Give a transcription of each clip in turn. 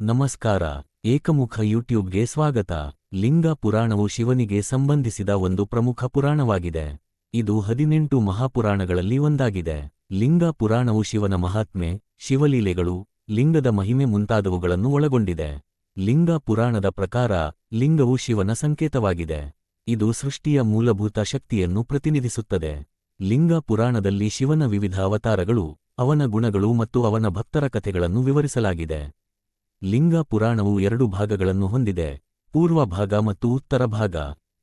ನಮಸ್ಕಾರ, ಏಕಮುಖ ಯೂಟ್ಯೂಬ್ಗೆ ಸ್ವಾಗತ. ಲಿಂಗ ಪುರಾಣವು ಶಿವನಿಗೆ ಸಂಬಂಧಿಸಿದ ಒಂದು ಪ್ರಮುಖ ಪುರಾಣವಾಗಿದೆ. ಇದು ಹದಿನೆಂಟು ಮಹಾಪುರಾಣಗಳಲ್ಲಿ ಒಂದಾಗಿದೆ. ಲಿಂಗ ಪುರಾಣವು ಶಿವನ ಮಹಾತ್ಮೆ, ಶಿವಲೀಲೆಗಳು, ಲಿಂಗದ ಮಹಿಮೆ ಮುಂತಾದವುಗಳನ್ನು ಒಳಗೊಂಡಿದೆ. ಲಿಂಗ ಪುರಾಣದ ಪ್ರಕಾರ, ಲಿಂಗವು ಶಿವನ ಸಂಕೇತವಾಗಿದೆ. ಇದು ಸೃಷ್ಟಿಯ ಮೂಲಭೂತ ಶಕ್ತಿಯನ್ನು ಪ್ರತಿನಿಧಿಸುತ್ತದೆ. ಲಿಂಗ ಪುರಾಣದಲ್ಲಿ ಶಿವನ ವಿವಿಧ ಅವತಾರಗಳು, ಅವನ ಗುಣಗಳು ಮತ್ತು ಅವನ ಭಕ್ತರ ಕಥೆಗಳನ್ನು ವಿವರಿಸಲಾಗಿದೆ. ಲಿಂಗ ಪುರಾಣವು ಎರಡು ಭಾಗಗಳನ್ನು ಹೊಂದಿದೆ ಪೂರ್ವ ಭಾಗ ಮತ್ತು ಉತ್ತರ ಭಾಗ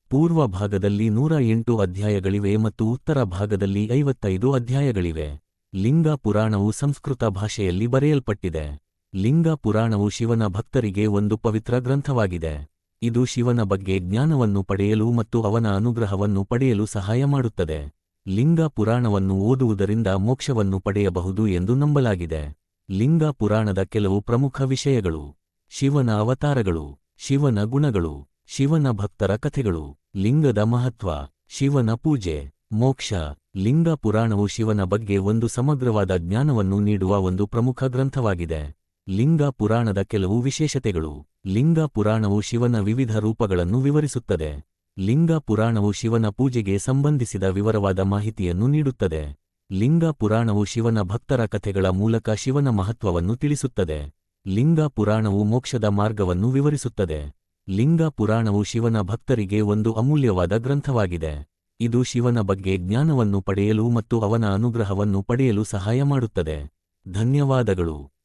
ಪೂರ್ವ ಭಾಗದಲ್ಲಿ ನೂರ ಎಂಟು ಅಧ್ಯಾಯಗಳಿವೆ ಮತ್ತು ಉತ್ತರ ಭಾಗದಲ್ಲಿ ಐವತ್ತೈದು ಅಧ್ಯಾಯಗಳಿವೆ. ಲಿಂಗ ಪುರಾಣವು ಸಂಸ್ಕೃತ ಭಾಷೆಯಲ್ಲಿ ಬರೆಯಲ್ಪಟ್ಟಿದೆ. ಲಿಂಗ ಪುರಾಣವು ಶಿವನ ಭಕ್ತರಿಗೆ ಒಂದು ಪವಿತ್ರ ಗ್ರಂಥವಾಗಿದೆ. ಇದು ಶಿವನ ಬಗ್ಗೆ ಜ್ಞಾನವನ್ನು ಪಡೆಯಲು ಮತ್ತು ಅವನ ಅನುಗ್ರಹವನ್ನು ಪಡೆಯಲು ಸಹಾಯ ಮಾಡುತ್ತದೆ. ಲಿಂಗ ಪುರಾಣವನ್ನು ಓದುವುದರಿಂದ ಮೋಕ್ಷವನ್ನು ಪಡೆಯಬಹುದು ಎಂದು ನಂಬಲಾಗಿದೆ. ಲಿಂಗ ಪುರಾಣದ ಕೆಲವು ಪ್ರಮುಖ ವಿಷಯಗಳು. ಶಿವನ ಅವತಾರಗಳು, ಶಿವನ ಗುಣಗಳು, ಶಿವನ ಭಕ್ತರ ಕಥೆಗಳು, ಲಿಂಗದ ಮಹತ್ವ, ಶಿವನ ಪೂಜೆ, ಮೋಕ್ಷ, ಲಿಂಗ ಪುರಾಣವು ಶಿವನ ಬಗ್ಗೆ ಒಂದು ಸಮಗ್ರವಾದ ಜ್ಞಾನವನ್ನು ನೀಡುವ ಒಂದು ಪ್ರಮುಖ ಗ್ರಂಥವಾಗಿದೆ. ಲಿಂಗ ಪುರಾಣದ ಕೆಲವು ವಿಶೇಷತೆಗಳು, ಲಿಂಗ ಪುರಾಣವು ಶಿವನ ವಿವಿಧ ರೂಪಗಳನ್ನು ವಿವರಿಸುತ್ತದೆ. ಲಿಂಗ ಪುರಾಣವು ಶಿವನ ಪೂಜೆಗೆ ಸಂಬಂಧಿಸಿದ ವಿವರವಾದ ಮಾಹಿತಿಯನ್ನು ನೀಡುತ್ತದೆ. ಲಿಂಗ ಪುರಾಣವು ಶಿವನ ಭಕ್ತರ ಕಥೆಗಳ ಮೂಲಕ ಶಿವನ ಮಹತ್ವವನ್ನು ತಿಳಿಸುತ್ತದೆ. ಲಿಂಗ ಪುರಾಣವು ಮೋಕ್ಷದ ಮಾರ್ಗವನ್ನು ವಿವರಿಸುತ್ತದೆ. ಲಿಂಗ ಪುರಾಣವು ಶಿವನ ಭಕ್ತರಿಗೆ ಒಂದು ಅಮೂಲ್ಯವಾದ ಗ್ರಂಥವಾಗಿದೆ. ಇದು ಶಿವನ ಬಗ್ಗೆ ಜ್ಞಾನವನ್ನು ಪಡೆಯಲು ಮತ್ತು ಅವನ ಅನುಗ್ರಹವನ್ನು ಪಡೆಯಲು ಸಹಾಯ ಮಾಡುತ್ತದೆ. ಧನ್ಯವಾದಗಳು.